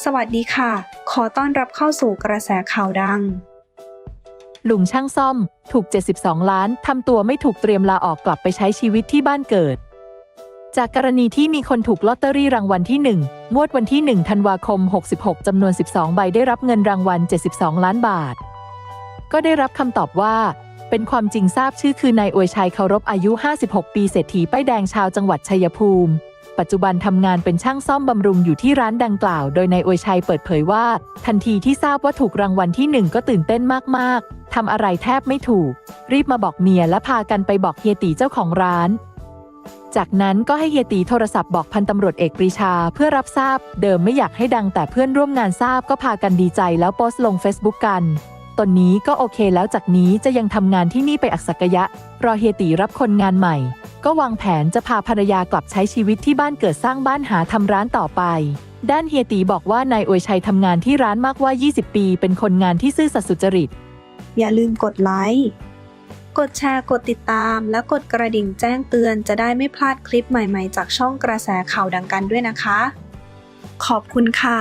สวัสดีค่ะ ขอต้อนรับเข้าสู่กระแสข่าวดัง ลุงช่างซ่อม ถูก 72 ล้าน ทำตัวไม่ถูกเตรียมลาออกกลับไปใช้ชีวิตที่บ้านเกิด จากกรณีที่มีคนถูกลอตเตอรี่รางวัลที่ 1 งวดวันที่ 1 ธันวาคม 66 จำนวน 12 ใบได้รับเงินรางวัล 72 ล้านบาท ก็ได้รับคำตอบว่า เป็นความจริงทราบชื่อคือนายอวยชัยเคารพอายุ 56 ปีเศรษฐีป้ายแดงชาวจังหวัดชัยภูมิ ปัจจุบันทำงานเป็นช่างซ่อมบำรุงอยู่ที่ร้านดังกล่าว โดยนายอวยชัยเปิดเผยว่า ทันทีที่ทราบว่าถูกรางวัลที่หนึ่งก็ตื่นเต้นมาก ๆ ทำอะไรแทบไม่ถูก รีบมาบอกเมียและพากันไปบอกเฮียตีเจ้าของร้าน จากนั้นก็ให้เฮียตีโทรศัพท์บอกพันตำรวจเอกปรีชาเพื่อรับทราบ เดิมไม่อยากให้ดังแต่เพื่อนร่วมงานทราบก็พากันดีใจแล้วโพสต์ลง Facebook กันตอนนี้ก็โอเคแล้วจากนี้จะยังทำงานที่นี่ไปอักษกยะ รอเฮียตีรับคนงานใหม่ ก็วางแผนจะพาภรรยากลับใช้ชีวิตที่บ้านเกิดสร้างบ้านหาทำร้านต่อไป ด้านเฮียตีบอกว่านายอวยชัยทำงานที่ร้านมากว่า 20 ปี เป็นคนงานที่ซื่อสัตย์สุจริต อย่าลืมกดไลค์กดแชร์กดติดตาม และกดกระดิ่งแจ้งเตือนจะได้ไม่พลาดคลิปใหม่ๆ จากช่องกระแสข่าวดังกันด้วยนะคะ ขอบคุณค่ะ